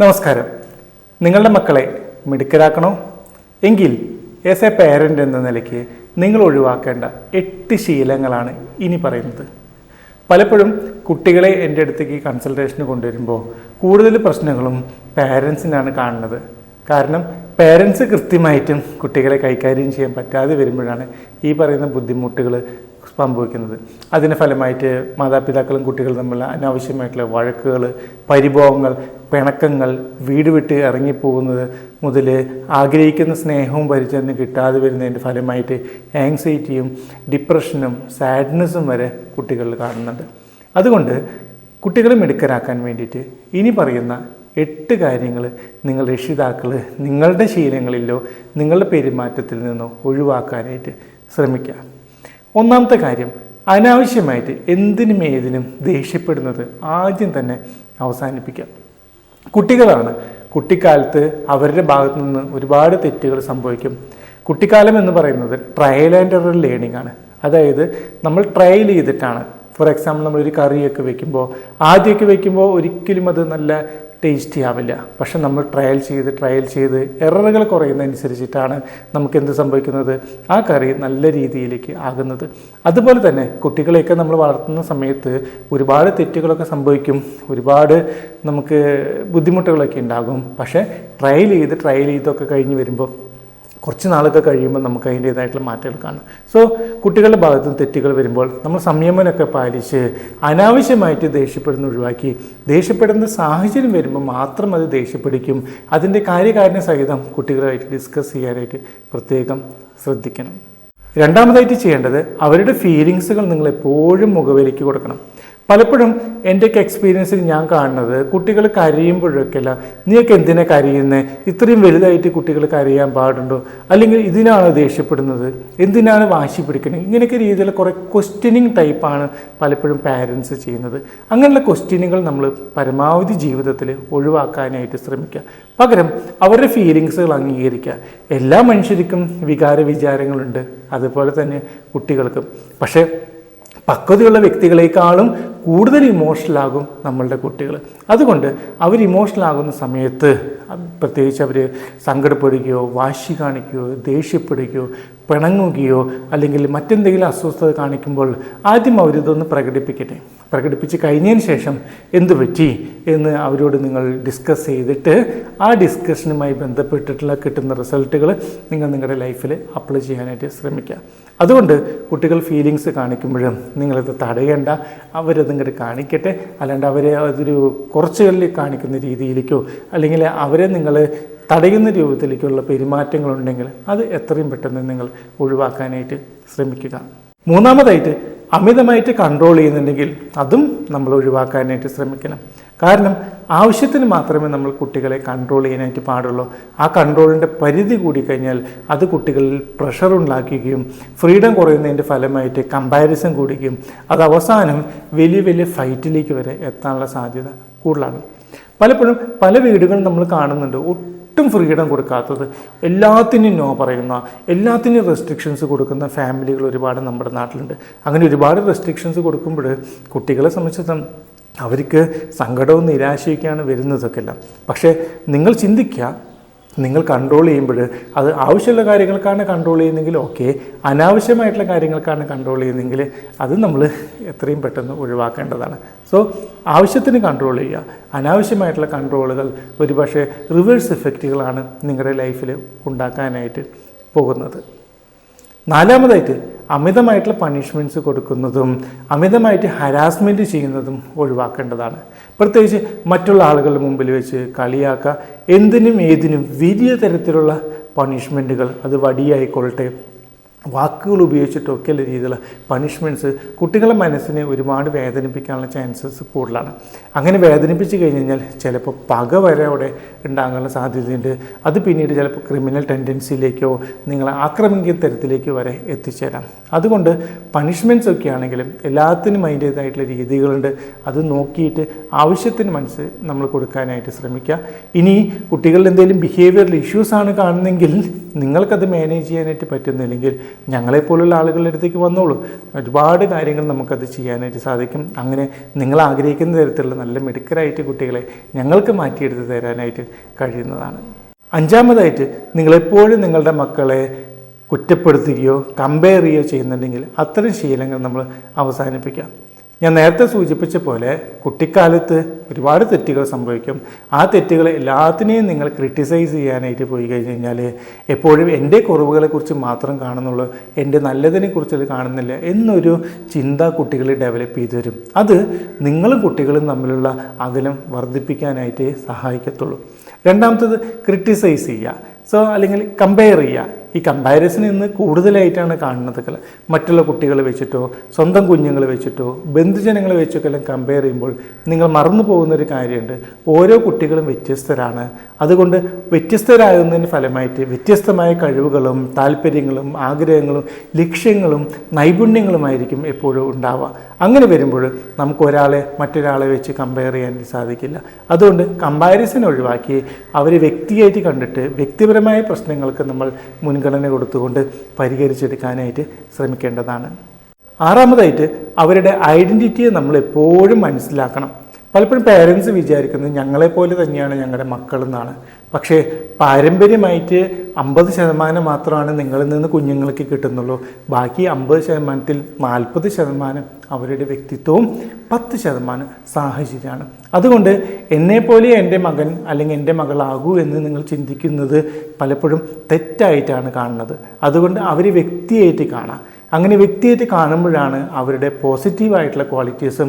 നമസ്കാരം. നിങ്ങളുടെ മക്കളെ മിടുക്കരാക്കണോ? എങ്കിൽ ആസ് എ പേരന്റ് എന്ന നിലയ്ക്ക് നിങ്ങൾ ഒഴിവാക്കേണ്ട എട്ട് ശീലങ്ങളാണ് ഇനി പറയുന്നത്. പലപ്പോഴും കുട്ടികളെ എന്റെ അടുത്തേക്ക് കൺസൾട്ടേഷന് കൊണ്ടുവരുമ്പോൾ കൂടുതൽ പ്രശ്നങ്ങളും പാരൻസിനാണ് കാണുന്നത്. കാരണം പേരൻസ് കൃത്യമായിട്ടും കുട്ടികളെ കൈകാര്യം ചെയ്യാൻ പറ്റാതെ വരുമ്പോഴാണ് ഈ പറയുന്ന ബുദ്ധിമുട്ടുകൾ സംഭവിക്കുന്നത്. അതിന് ഫലമായിട്ട് മാതാപിതാക്കളും കുട്ടികളും തമ്മിലുള്ള അനാവശ്യമായിട്ടുള്ള വഴക്കുകൾ പരിഭവങ്ങൾ പിണക്കങ്ങൾ വീട് വിട്ട് ഇറങ്ങിപ്പോകുന്നത് മുതൽ ആഗ്രഹിക്കുന്ന സ്നേഹവും പരിചരണം കിട്ടാതെ വരുന്നതിന്റെ ഫലമായിട്ട് ആങ്സൈറ്റിയും ഡിപ്രഷനും സാഡ്നെസ്സും വരെ കുട്ടികളിൽ കാണുന്നുണ്ട്. അതുകൊണ്ട് കുട്ടികളെ മിടുക്കരാക്കാൻ വേണ്ടിയിട്ട് ഇനി പറയുന്ന എട്ട് കാര്യങ്ങൾ നിങ്ങൾ രക്ഷിതാക്കൾ നിങ്ങളുടെ ശീലങ്ങളിലോ നിങ്ങളുടെ പെരുമാറ്റത്തിൽ നിന്നോ ഒഴിവാക്കാനായിട്ട് ശ്രമിക്കുക. ഒന്നാമത്തെ കാര്യം അനാവശ്യമായിട്ട് എന്തിനും ഏതിനും ദേഷ്യപ്പെടുന്നത് ആദ്യം തന്നെ അവസാനിപ്പിക്കുക. കുട്ടികളാണ്. കുട്ടിക്കാലത്ത് അവരുടെ ഭാഗത്തു നിന്ന് ഒരുപാട് തെറ്റുകൾ സംഭവിക്കും. കുട്ടിക്കാലം എന്ന് പറയുന്നത് ട്രയൽ ആൻഡ് എറർ ലേണിംഗ് ആണ്. അതായത് നമ്മൾ ട്രയൽ ചെയ്തിട്ടാണ്. ഫോർ എക്സാമ്പിൾ നമ്മളൊരു കറിയൊക്കെ വെക്കുമ്പോൾ ആദ്യമൊക്കെ വെക്കുമ്പോൾ ഒരിക്കലും അത് നല്ല ടേസ്റ്റി ആവില്ല. പക്ഷെ നമ്മൾ ട്രയൽ ചെയ്ത് ട്രയൽ ചെയ്ത് എററുകൾ കുറയുന്നതനുസരിച്ചിട്ടാണ് നമുക്ക് എന്ത് സംഭവിക്കുന്നത്? ആ കറി നല്ല രീതിയിലേക്ക് ആകുന്നത്. അതുപോലെ തന്നെ കുട്ടികളെയൊക്കെ നമ്മൾ വളർത്തുന്ന സമയത്ത് ഒരുപാട് തെറ്റുകളൊക്കെ സംഭവിക്കും. ഒരുപാട് നമുക്ക് ബുദ്ധിമുട്ടുകളൊക്കെ ഉണ്ടാകും. പക്ഷേ ട്രയൽ ചെയ്ത് ട്രയൽ ചെയ്തൊക്കെ കഴിഞ്ഞ് വരുമ്പോൾ കുറച്ച് നാളൊക്കെ കഴിയുമ്പോൾ നമുക്ക് അതിന്റേതായിട്ടുള്ള മാറ്റങ്ങൾ കാണും. സോ കുട്ടികളുടെ ഭാഗത്ത് നിന്ന് തെറ്റുകൾ വരുമ്പോൾ നമ്മൾ സംയമനമൊക്കെ പാലിച്ച് അനാവശ്യമായിട്ട് ദേഷ്യപ്പെടുന്ന ഒഴിവാക്കി ദേഷ്യപ്പെടുന്ന സാഹചര്യം വരുമ്പോൾ മാത്രം അത് ദേഷ്യപ്പെടിക്കും. അതിന്റെ കാര്യകാരണ സഹിതം കുട്ടികളുമായിട്ട് ഡിസ്കസ് ചെയ്യാനായിട്ട് പ്രത്യേകം ശ്രദ്ധിക്കണം. രണ്ടാമതായിട്ട് ചെയ്യേണ്ടത് അവരുടെ ഫീലിങ്സുകൾ നിങ്ങൾ എപ്പോഴും മുഖവിലേക്ക് കൊടുക്കണം. പലപ്പോഴും എന്റെയൊക്കെ എക്സ്പീരിയൻസിൽ ഞാൻ കാണുന്നത് കുട്ടികൾ കരയുമ്പോഴൊക്കെയല്ല നീയൊക്കെ എന്തിനാ കരയുന്നത് ഇത്രയും വലുതായിട്ട് കുട്ടികൾ കരയാൻ പാടുണ്ടോ? അല്ലെങ്കിൽ ഇതിനാണ് ദേഷ്യപ്പെടുന്നത്? എന്തിനാണ് വാശി പിടിക്കുന്നത്? ഇങ്ങനെയൊക്കെ രീതിയിൽ കുറേ ക്വസ്റ്റ്യനിങ് ടൈപ്പാണ് പലപ്പോഴും പാരൻസ് ചെയ്യുന്നത്. അങ്ങനെയുള്ള ക്വസ്റ്റ്യനുകൾ നമ്മൾ പരമാവധി ജീവിതത്തിൽ ഒഴിവാക്കാനായിട്ട് ശ്രമിക്കുക. പകരം അവരുടെ ഫീലിങ്സുകൾ അംഗീകരിക്കുക. എല്ലാ മനുഷ്യർക്കും വികാര വിചാരങ്ങളുണ്ട്. അതുപോലെ തന്നെ കുട്ടികൾക്കും. പക്ഷേ പക്വതയുള്ള വ്യക്തികളെക്കാളും കൂടുതൽ ഇമോഷണൽ ആകും നമ്മളുടെ കുട്ടികൾ. അതുകൊണ്ട് അവർ ഇമോഷണൽ ആകുന്ന സമയത്ത് പ്രത്യേകിച്ച് അവർ സങ്കടപ്പെടുകയോ വാശി കാണിക്കുകയോ ദേഷ്യപ്പെടുകയോ പിണങ്ങുകയോ അല്ലെങ്കിൽ മറ്റെന്തെങ്കിലും അസ്വസ്ഥത കാണിക്കുമ്പോൾ ആദ്യം അവരിതൊന്ന് പ്രകടിപ്പിക്കട്ടെ. പ്രകടിപ്പിച്ച് കഴിഞ്ഞതിന് ശേഷം എന്ത് പറ്റി എന്ന് അവരോട് നിങ്ങൾ ഡിസ്കസ് ചെയ്തിട്ട് ആ ഡിസ്കഷനുമായി ബന്ധപ്പെട്ടിട്ടുള്ള കിട്ടുന്ന റിസൾട്ടുകൾ നിങ്ങൾ നിങ്ങളുടെ ലൈഫിൽ അപ്ലൈ ചെയ്യാനായിട്ട് ശ്രമിക്കുക. അതുകൊണ്ട് കുട്ടികൾ ഫീലിങ്സ് കാണിക്കുമ്പോഴും നിങ്ങളത് തടയേണ്ട. അവരത് ഇങ്ങോട്ട് കാണിക്കട്ടെ. അല്ലാണ്ട് അവരെ അതൊരു കുറച്ചുകളിൽ കാണിക്കുന്ന രീതിയിലേക്കോ അല്ലെങ്കിൽ അവരെ നിങ്ങൾ തടയുന്ന രൂപത്തിലേക്കുള്ള പെരുമാറ്റങ്ങളുണ്ടെങ്കിൽ അത് എത്രയും പെട്ടെന്ന് നിങ്ങൾ ഒഴിവാക്കാനായിട്ട് ശ്രമിക്കുക. മൂന്നാമതായിട്ട് അമിതമായിട്ട് കൺട്രോൾ ചെയ്യുന്നുണ്ടെങ്കിൽ അതും നമ്മൾ ഒഴിവാക്കാനായിട്ട് ശ്രമിക്കണം. കാരണം ആവശ്യത്തിന് മാത്രമേ നമ്മൾ കുട്ടികളെ കൺട്രോൾ ചെയ്യാനായിട്ട് പാടുള്ളൂ. ആ കൺട്രോളിന്റെ പരിധി കൂടി കഴിഞ്ഞാൽ അത് കുട്ടികളിൽ പ്രഷർ ഉണ്ടാക്കുകയും ഫ്രീഡം കുറയുന്നതിന്റെ ഫലമായിട്ട് കമ്പാരിസൺ കൂടുകയും അത് അവസാനം വലിയ വലിയ ഫൈറ്റിലേക്ക് വരെ എത്താനുള്ള സാധ്യത കൂടുതലാണ്. പലപ്പോഴും പല വീടുകളും നമ്മൾ കാണുന്നുണ്ട് ഒട്ടും ഫ്രീഡം കൊടുക്കാത്തത് എല്ലാത്തിനും നോ പറയുന്ന എല്ലാത്തിനും റെസ്ട്രിക്ഷൻസ് കൊടുക്കുന്ന ഫാമിലികൾ ഒരുപാട് നമ്മുടെ നാട്ടിലുണ്ട്. അങ്ങനെ ഒരുപാട് റെസ്ട്രിക്ഷൻസ് കൊടുക്കുമ്പോൾ കുട്ടികളെ സംബന്ധിച്ചിടത്തോളം അവർക്ക് സങ്കടവും നിരാശയൊക്കെയാണ് വരുന്നതൊക്കെ എല്ലാം. പക്ഷേ നിങ്ങൾ ചിന്തിക്കുക നിങ്ങൾ കൺട്രോൾ ചെയ്യുമ്പോൾ അത് ആവശ്യമുള്ള കാര്യങ്ങൾക്കാണ് കൺട്രോൾ ചെയ്യുന്നതെങ്കിൽ ഓക്കെ അനാവശ്യമായിട്ടുള്ള കാര്യങ്ങൾക്കാണ് കൺട്രോൾ ചെയ്യുന്നതെങ്കിൽ അത് നമ്മൾ എത്രയും പെട്ടെന്ന് ഒഴിവാക്കേണ്ടതാണ്. സോ ആവശ്യത്തിന് കൺട്രോൾ ചെയ്യുക. അനാവശ്യമായിട്ടുള്ള കൺട്രോളുകൾ ഒരുപക്ഷെ റിവേഴ്സ് എഫക്റ്റുകളാണ് നിങ്ങളുടെ ലൈഫിൽ ഉണ്ടാക്കാനായിട്ട് പോകുന്നത്. നാലാമതായിട്ട് അമിതമായിട്ടുള്ള പണിഷ്മെന്റ്സ് കൊടുക്കുന്നതും അമിതമായിട്ട് ഹരാസ്മെന്റ് ചെയ്യുന്നതും ഒഴിവാക്കേണ്ടതാണ്. പ്രത്യേകിച്ച് മറ്റുള്ള ആളുകളുടെ മുമ്പിൽ വെച്ച് കളിയാക്കുക എന്തിനും ഏതിനും വലിയ തരത്തിലുള്ള പണിഷ്മെന്റുകൾ അത് വടിയായിക്കൊള്ളട്ടെ വാക്കുകൾ ഉപയോഗിച്ചിട്ടൊക്കെയുള്ള രീതിയിലുള്ള പണിഷ്മെന്റ്സ് കുട്ടികളുടെ മനസ്സിനെ ഒരുപാട് വേദനിപ്പിക്കാനുള്ള ചാൻസസ് കൂടുതലാണ്. അങ്ങനെ വേദനിപ്പിച്ച് കഴിഞ്ഞ് കഴിഞ്ഞാൽ ചിലപ്പോൾ പക വരെ അവിടെ ഉണ്ടാകാനുള്ള സാധ്യതയുണ്ട്. അത് പിന്നീട് ചിലപ്പോൾ ക്രിമിനൽ ടെൻഡൻസിയിലേക്കോ നിങ്ങളെ ആക്രമിക്കുന്ന തരത്തിലേക്ക് വരെ എത്തിച്ചേരാം. അതുകൊണ്ട് പണിഷ്മെന്റ്സ് ഒക്കെ ആണെങ്കിലും എല്ലാത്തിനും അതിന്റേതായിട്ടുള്ള രീതികളുണ്ട്. അത് നോക്കിയിട്ട് ആവശ്യത്തിന് മനസ്സ് നമ്മൾ കൊടുക്കാനായിട്ട് ശ്രമിക്കുക. ഇനി കുട്ടികളുടെ എന്തെങ്കിലും ബിഹേവിയറൽ ഇഷ്യൂസ് ആണ് കാണുന്നതെങ്കിൽ നിങ്ങൾക്കത് മാനേജ് ചെയ്യാനായിട്ട് പറ്റുന്നില്ലെങ്കിൽ ഞങ്ങളെപ്പോലുള്ള ആളുകളുടെ അടുത്തേക്ക് വന്നോളൂ. ഒരുപാട് കാര്യങ്ങൾ നമുക്കത് ചെയ്യാനായിട്ട് സാധിക്കും. അങ്ങനെ നിങ്ങൾ ആഗ്രഹിക്കുന്ന തരത്തിലുള്ള നല്ല മിടുക്കരായിട്ട് കുട്ടികളെ ഞങ്ങൾക്ക് മാറ്റിയെടുത്ത് തരാനായിട്ട് കഴിയുന്നതാണ്. അഞ്ചാമതായിട്ട് നിങ്ങളെപ്പോഴും നിങ്ങളുടെ മക്കളെ കുറ്റപ്പെടുത്തുകയോ കമ്പയർ ചെയ്യുകയോ ചെയ്യുന്നുണ്ടെങ്കിൽ അത്തരം ശീലങ്ങൾ നമ്മൾ അവസാനിപ്പിക്കാം. ഞാൻ നേരത്തെ സൂചിപ്പിച്ച പോലെ കുട്ടിക്കാലത്ത് ഒരുപാട് തെറ്റുകൾ സംഭവിക്കും. ആ തെറ്റുകൾ എല്ലാത്തിനെയും നിങ്ങൾ ക്രിട്ടിസൈസ് ചെയ്യാനായിട്ട് പോയി കഴിഞ്ഞ് കഴിഞ്ഞാൽ എപ്പോഴും എന്റെ കുറവുകളെക്കുറിച്ച് മാത്രം കാണുന്നുള്ളൂ എന്റെ നല്ലതിനെക്കുറിച്ച് അത് കാണുന്നില്ല എന്നൊരു ചിന്ത കുട്ടികൾ ഡെവലപ്പ് ചെയ്തു തരും. അത് നിങ്ങളും കുട്ടികളും തമ്മിലുള്ള അകലം വർദ്ധിപ്പിക്കാനായിട്ട് സഹായിക്കത്തുള്ളൂ. രണ്ടാമത്തത് ക്രിട്ടിസൈസ് ചെയ്യുക. സോ അല്ലെങ്കിൽ കമ്പയർ ചെയ്യുക. ഈ കമ്പാരിസൺ ഇന്ന് കൂടുതലായിട്ടാണ് കാണുന്നത്. മറ്റുള്ള കുട്ടികളെ വെച്ചിട്ടോ സ്വന്തം കുഞ്ഞുങ്ങളെ വെച്ചിട്ടോ ബന്ധുജനങ്ങളെ വെച്ചൊക്കെ എല്ലാം കമ്പയർ ചെയ്യുമ്പോൾ നിങ്ങൾ മറന്നു പോകുന്ന ഒരു കാര്യമുണ്ട്. ഓരോ കുട്ടികളും വ്യത്യസ്തരാണ്. അതുകൊണ്ട് വ്യത്യസ്തരാകുന്നതിന് ഫലമായിട്ട് വ്യത്യസ്തമായ കഴിവുകളും താല്പര്യങ്ങളും ആഗ്രഹങ്ങളും ലക്ഷ്യങ്ങളും നൈപുണ്യങ്ങളുമായിരിക്കും എപ്പോഴും ഉണ്ടാവുക. അങ്ങനെ വരുമ്പോൾ നമുക്ക് ഒരാളെ മറ്റൊരാളെ വെച്ച് കമ്പയർ ചെയ്യാൻ സാധിക്കില്ല. അതുകൊണ്ട് കമ്പാരിസൺ ഒഴിവാക്കി അവരെ വ്യക്തിയായിട്ട് കണ്ടിട്ട് വ്യക്തിപരമായ പ്രശ്നങ്ങൾക്ക് നമ്മൾ മുൻഗണന കൊടുത്തുകൊണ്ട് പരിഹരിച്ചെടുക്കാനായിട്ട് ശ്രമിക്കേണ്ടതാണ്. ആറാമതായിട്ട് അവരുടെ ഐഡന്റിറ്റിയെ നമ്മൾ എപ്പോഴും മനസ്സിലാക്കണം. പലപ്പോഴും പേരൻസ് വിചാരിക്കുന്നത് ഞങ്ങളെപ്പോലെ തന്നെയാണ് ഞങ്ങളുടെ മക്കളെന്നാണ് പക്ഷേ പാരമ്പര്യമായിട്ട് അമ്പത് ശതമാനം മാത്രമാണ് നിങ്ങളിൽ നിന്ന് കുഞ്ഞുങ്ങൾക്ക് കിട്ടുന്നുള്ളൂ. ബാക്കി അമ്പത് ശതമാനത്തിൽ നാൽപ്പത് ശതമാനം അവരുടെ വ്യക്തിത്വവും പത്ത് ശതമാനം സാഹചര്യമാണ്. അതുകൊണ്ട് എന്നെപ്പോലെ എന്റെ മകൻ അല്ലെങ്കിൽ എന്റെ മകളാകൂ എന്ന് നിങ്ങൾ ചിന്തിക്കുന്നത് പലപ്പോഴും തെറ്റായിട്ടാണ് കാണുന്നത്. അതുകൊണ്ട് അവർ വ്യക്തിയായിട്ട് കാണാം. അങ്ങനെ വ്യക്തിയായിട്ട് കാണുമ്പോഴാണ് അവരുടെ പോസിറ്റീവായിട്ടുള്ള ക്വാളിറ്റീസും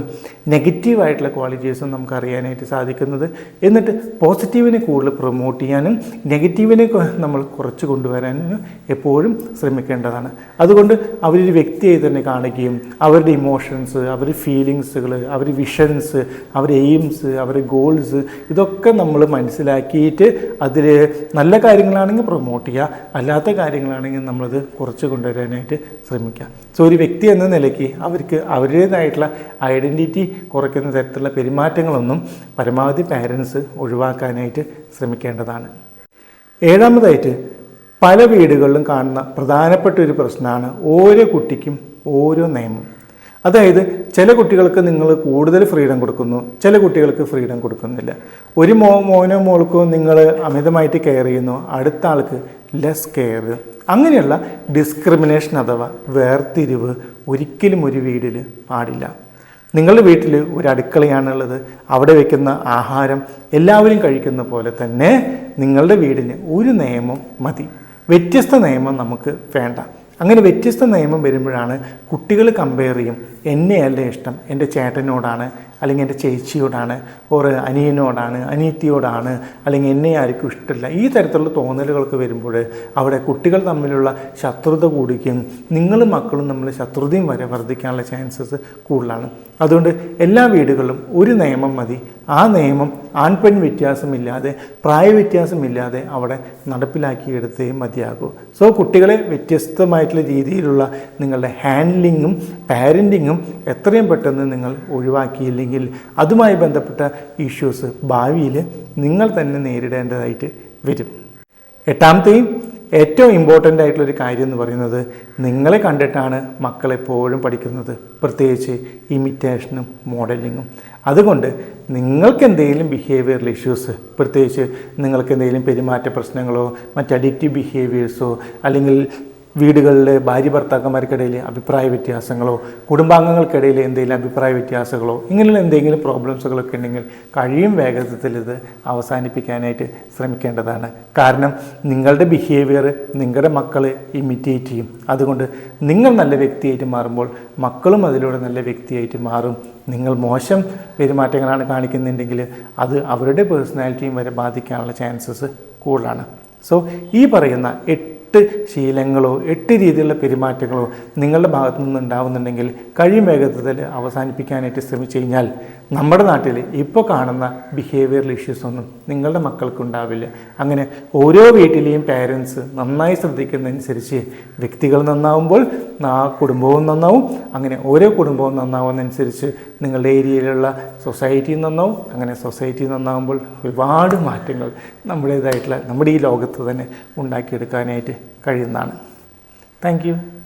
നെഗറ്റീവായിട്ടുള്ള ക്വാളിറ്റീസും നമുക്ക് അറിയാനായിട്ട് സാധിക്കുന്നത്. എന്നിട്ട് പോസിറ്റീവിനെ കൂടുതൽ പ്രൊമോട്ട് ചെയ്യാനും നെഗറ്റീവിനെ നമ്മൾ കുറച്ച് കൊണ്ടുവരാനും എപ്പോഴും ശ്രമിക്കേണ്ടതാണ്. അതുകൊണ്ട് അവരൊരു വ്യക്തിയായി തന്നെ കാണുകയും അവരുടെ ഇമോഷൻസ് അവരുടെ ഫീലിങ്സുകൾ അവരുടെ വിഷൻസ് അവരുടെ എയിംസ് അവരുടെ ഗോൾസ് ഇതൊക്കെ നമ്മൾ മനസ്സിലാക്കിയിട്ട് അതിൽ നല്ല കാര്യങ്ങളാണെങ്കിൽ പ്രൊമോട്ട് ചെയ്യുക. അല്ലാത്ത കാര്യങ്ങളാണെങ്കിൽ നമ്മളത് കുറച്ച് കൊണ്ടുവരാനായിട്ട് ശ്രമിക്കുക. സോ ഒരു വ്യക്തി എന്ന നിലയ്ക്ക് അവർക്ക് അവരുടേതായിട്ടുള്ള ഐഡന്റിറ്റി കുറയ്ക്കുന്ന തരത്തിലുള്ള പെരുമാറ്റങ്ങളൊന്നും പരമാവധി പാരൻസ് ഒഴിവാക്കാനായിട്ട് ശ്രമിക്കേണ്ടതാണ്. ഏഴാമതായിട്ട് പല വീടുകളിലും കാണുന്ന പ്രധാനപ്പെട്ട ഒരു പ്രശ്നമാണ് ഓരോ കുട്ടിക്കും ഓരോ നിയമം. അതായത് ചില കുട്ടികൾക്ക് നിങ്ങൾ കൂടുതൽ ഫ്രീഡം കൊടുക്കുന്നു ചില കുട്ടികൾക്ക് ഫ്രീഡം കൊടുക്കുന്നില്ല. ഒരു മോ മോനോ മോൾക്കോ നിങ്ങൾ അമിതമായിട്ട് കെയർ ചെയ്യുന്നു അടുത്ത ആൾക്ക് ലെസ് കെയർ അങ്ങനെയുള്ള ഡിസ്ക്രിമിനേഷൻ അഥവാ വേർതിരിവ് ഒരിക്കലും ഒരു വീടിൽ പാടില്ല. നിങ്ങളുടെ വീട്ടിൽ ഒരു അടുക്കളയാണുള്ളത് അവിടെ വയ്ക്കുന്ന ആഹാരം എല്ലാവരും കഴിക്കുന്ന പോലെ തന്നെ നിങ്ങളുടെ വീടിന് ഒരു നിയമം മതി. വ്യത്യസ്ത നിയമം നമുക്ക് വേണ്ട. അങ്ങനെ വ്യത്യസ്ത നിയമം വരുമ്പോഴാണ് കുട്ടികൾ കമ്പയർ ചെയ്യും എന്നെയല്ല ഇഷ്ടം? എന്റെ ചേട്ടനോടാണ് അല്ലെങ്കിൽ എന്റെ ചേച്ചിയോടാണ് ഓർ അനിയനോടാണ് അനിയത്തിയോടാണ് അല്ലെങ്കിൽ എന്നെ ആർക്കും ഇഷ്ടമില്ല. ഈ തരത്തിലുള്ള തോന്നലുകൾക്ക് വരുമ്പോൾ അവിടെ കുട്ടികൾ തമ്മിലുള്ള ശത്രുത കൂടിക്കും. നിങ്ങളും മക്കളും നമ്മൾ ശത്രുതയും വരെ വർദ്ധിക്കാനുള്ള ചാൻസസ് കൂടുതലാണ്. അതുകൊണ്ട് എല്ലാ വീടുകളിലും ഒരു നിയമം മതി. ആ നിയമം ആൺപെൺ വ്യത്യാസമില്ലാതെ പ്രായ വ്യത്യാസമില്ലാതെ അവിടെ നടപ്പിലാക്കിയെടുത്തേ മതിയാകൂ. സോ കുട്ടികളെ വ്യത്യസ്തമായിട്ടുള്ള രീതിയിലുള്ള നിങ്ങളുടെ ഹാൻഡ്ലിങ്ങും പാരന്റിങ്ങും എത്രയും പെട്ടെന്ന് നിങ്ങൾ ഒഴിവാക്കിയില്ലെങ്കിൽ അതുമായി ബന്ധപ്പെട്ട ഇഷ്യൂസ് ഭാവിയിൽ നിങ്ങൾ തന്നെ നേരിടേണ്ടതായിട്ട് വരും. എട്ടാമത്തെയും ഏറ്റവും ഇമ്പോർട്ടന്റ് ആയിട്ടുള്ളൊരു കാര്യം എന്ന് പറയുന്നത് നിങ്ങളെ കണ്ടിട്ടാണ് മക്കളെപ്പോഴും പഠിക്കുന്നത്. പ്രത്യേകിച്ച് ഇമിറ്റേഷനും മോഡലിങ്ങും അതുകൊണ്ട് നിങ്ങൾക്ക് എന്തെങ്കിലും ബിഹേവിയറൽ ഇഷ്യൂസ് പ്രത്യേകിച്ച് നിങ്ങൾക്ക് എന്തെങ്കിലും പെരുമാറ്റ പ്രശ്നങ്ങളോ മറ്റ് അഡിക്റ്റീവ് ബിഹേവിയേഴ്സോ അല്ലെങ്കിൽ വീടുകളിൽ ഭാര്യ ഭർത്താക്കന്മാർക്കിടയിൽ അഭിപ്രായ വ്യത്യാസങ്ങളോ കുടുംബാംഗങ്ങൾക്കിടയിൽ എന്തെങ്കിലും അഭിപ്രായ വ്യത്യാസങ്ങളോ ഇങ്ങനെയുള്ള എന്തെങ്കിലും പ്രോബ്ലംസുകളൊക്കെ ഉണ്ടെങ്കിൽ കഴിയും വേഗത്തിൽ ഇത് അവസാനിപ്പിക്കാനായിട്ട് ശ്രമിക്കേണ്ടതാണ്. കാരണം നിങ്ങളുടെ ബിഹേവിയർ നിങ്ങളുടെ മക്കൾ ഇമിറ്റേറ്റ് ചെയ്യും. അതുകൊണ്ട് നിങ്ങൾ നല്ല വ്യക്തിയായിട്ട് മാറുമ്പോൾ മക്കളും അതിലൂടെ നല്ല വ്യക്തിയായിട്ട് മാറും. നിങ്ങൾ മോശം പെരുമാറ്റങ്ങളാണ് കാണിക്കുന്നുണ്ടെങ്കിൽ അത് അവരുടെ പേഴ്സണാലിറ്റിയും വരെ ബാധിക്കാനുള്ള ചാൻസസ് കൂടുതലാണ്. സോ ഈ പറയുന്ന എട്ട് ശീലങ്ങളോ എട്ട് രീതിയിലുള്ള പെരുമാറ്റങ്ങളോ നിങ്ങളുടെ ഭാഗത്തു നിന്ന് ഉണ്ടാവുന്നുണ്ടെങ്കിൽ കഴിയും വേഗത്തിൽ അവസാനിപ്പിക്കാനായിട്ട് ശ്രമിച്ചു കഴിഞ്ഞാൽ നമ്മുടെ നാട്ടിൽ ഇപ്പോൾ കാണുന്ന ബിഹേവിയറൽ ഇഷ്യൂസ് ഒന്നും നിങ്ങളുടെ മക്കൾക്കുണ്ടാവില്ല. അങ്ങനെ ഓരോ വീട്ടിലെയും പാരൻസ് നന്നായി ശ്രദ്ധിക്കുന്നതനുസരിച്ച് വ്യക്തികൾ നന്നാവുമ്പോൾ ആ കുടുംബവും നന്നാവും. അങ്ങനെ ഓരോ കുടുംബവും നന്നാവുന്നതനുസരിച്ച് നിങ്ങളുടെ ഏരിയയിലുള്ള സൊസൈറ്റി നന്നാവും. അങ്ങനെ സൊസൈറ്റി നന്നാവുമ്പോൾ ഒരുപാട് മാറ്റങ്ങൾ നമ്മുടേതായിട്ടുള്ള നമ്മുടെ ഈ ലോകത്ത് തന്നെ ഉണ്ടാക്കിയെടുക്കാനായിട്ട് കഴിയുന്നതാണ്. താങ്ക്